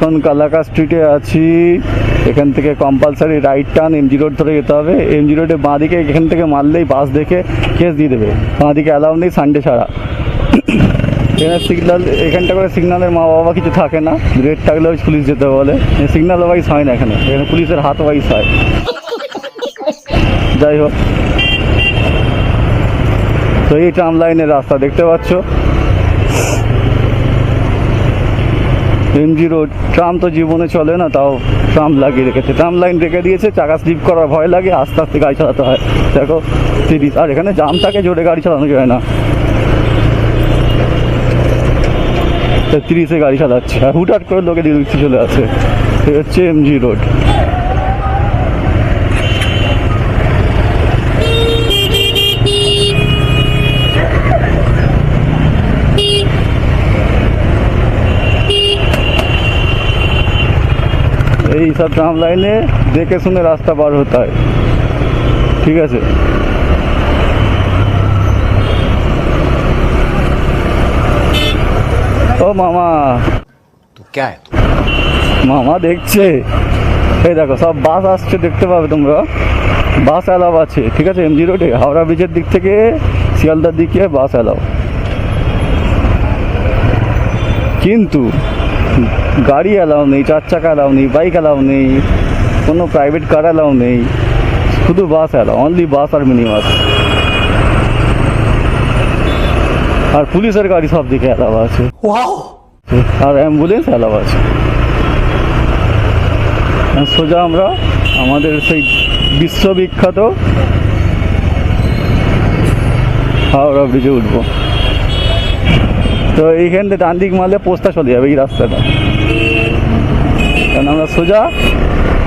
কালাকা স্ট্রিটে আছি। এখান থেকে compulsory right turn MG road ধরে যেতে হবে। এমজি রোডে বাঁ দিকে এখান থেকে মারলেই বাস দেখে কেস দিয়ে দেবে। বাঁ দিকে অ্যালাউ নেই সানডে ছাড়া। এখানে সিগনাল এখানটা করে সিগনালের মা বাবা কিছু থাকে না। রেড থাকলেও পুলিশ যেতে বলে। সিগনাল ওয়াইজ হয় না এখানে। এখানে পুলিশের হাত ওয়াইজ হয়। যাই হোক। তো এই ট্রাম লাইনের রাস্তা দেখতে পাচ্ছ। MG road. ট্রাম তো জীবনে চলে না, তাও ট্রাম লাগিয়ে রেখেছে। ট্রাম লাইন রেখে দিয়েছে, চাকা স্লিপ করার ভয় লাগে, আস্তে আস্তে গাড়ি চালাতে হয়। দেখো, তিরিশ, আর এখানে জাম থাকে, জোরে গাড়ি চালানো যায় না। তিরিশে গাড়ি চালাচ্ছে, আর হুটহাট করে লোকে দিয়ে চলে আসে। হচ্ছে এমজি রোড। এই সব ট্রাম লাইনে দেখে শুনে রাস্তা পার হতে হয় ঠিক আছে ও মামা तो क्या है মামা দেখছে এই দেখো সব বাস আসছে দেখতে পাবে তোমরা বাস অ্যালাউ আছে ঠিক আছে এমজি রোডে হাওড়া ব্রিজের দিক থেকে শিয়ালদার দিকে বাস অ্যালাউ কিন্তু গাড়ি অ্যালাউ নেই চার চাকা অ্যালাউ নেই বাইক অ্যালাউ নেই কোনো প্রাইভেট কার অ্যালাউ নেই শুধু বাস অ্যালাউ অনলি বাস আর মিনি বাস আর পুলিশের গাড়ি সব দিকে অ্যালাউ আছে। আর অ্যাম্বুলেন্স অ্যালাউ আছে। সোজা আমরা আমাদের সেই বিশ্ববিখ্যাত হাওড়া ব্রিজে উঠবো। তো এইখান থেকে ডান দিক মারলে পোস্তা চলে যাবে এই রাস্তাটা। কারণ আমরা সোজা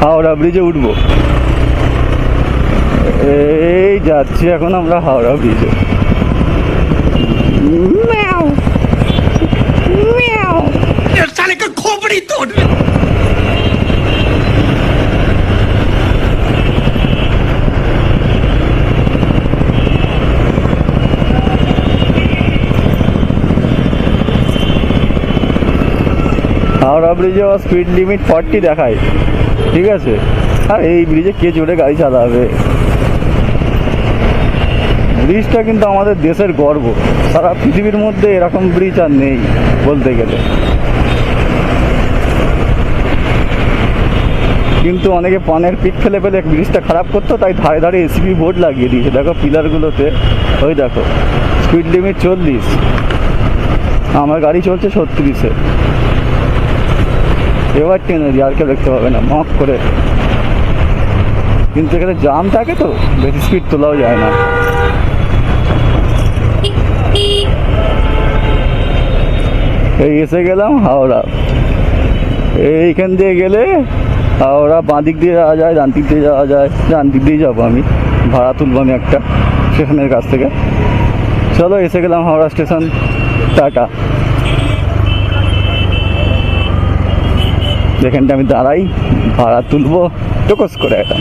হাওড়া ব্রিজে উঠবো। এই যাচ্ছি এখন আমরা হাওড়া ব্রিজে খোপড়ি হাওড়া ব্রিজে স্পিড লিমিট ফর্টি দেখায়। ঠিক আছে? আর এই ব্রিজে কে জোরে গাড়ি চালাবে? ব্রিজটা কিন্তু আমাদের দেশের গর্ব। সারা পৃথিবীর মধ্যে এরকম ব্রিজ আর নেই বলতে গেলে। কিন্তু অনেকে পানের পিক ফেলে ফেলে ব্রিজটা খারাপ করতো, তাই ধারে ধারে এসিপি বোর্ড লাগিয়ে দিয়েছে। দেখো পিলারগুলোতে ওই দেখো স্পিড লিমিট চল্লিশ। আমার গাড়ি চলছে ছত্রিশে। এবার টেনে দিই আর কেউ দেখতে পাবে না। মক করে। কিন্তু এখানে জাম থাকে তো, বেশি স্পিড তোলাও যায় না। এই এসে গেলাম হাওড়া। এইখান দিয়ে গেলে হাওড়া বাঁ দিক দিয়ে যাওয়া যায়, ডান দিক দিয়ে যাওয়া যায়। ডান দিক দিয়ে যাব আমি। ভাড়া তুলবো আমি একটা স্টেশনের কাছ থেকে। চলো এসে গেলাম হাওড়া স্টেশন টাটা। যেখানটা আমি দাঁড়াই ভাড়া তুলবো টোকস করে এটা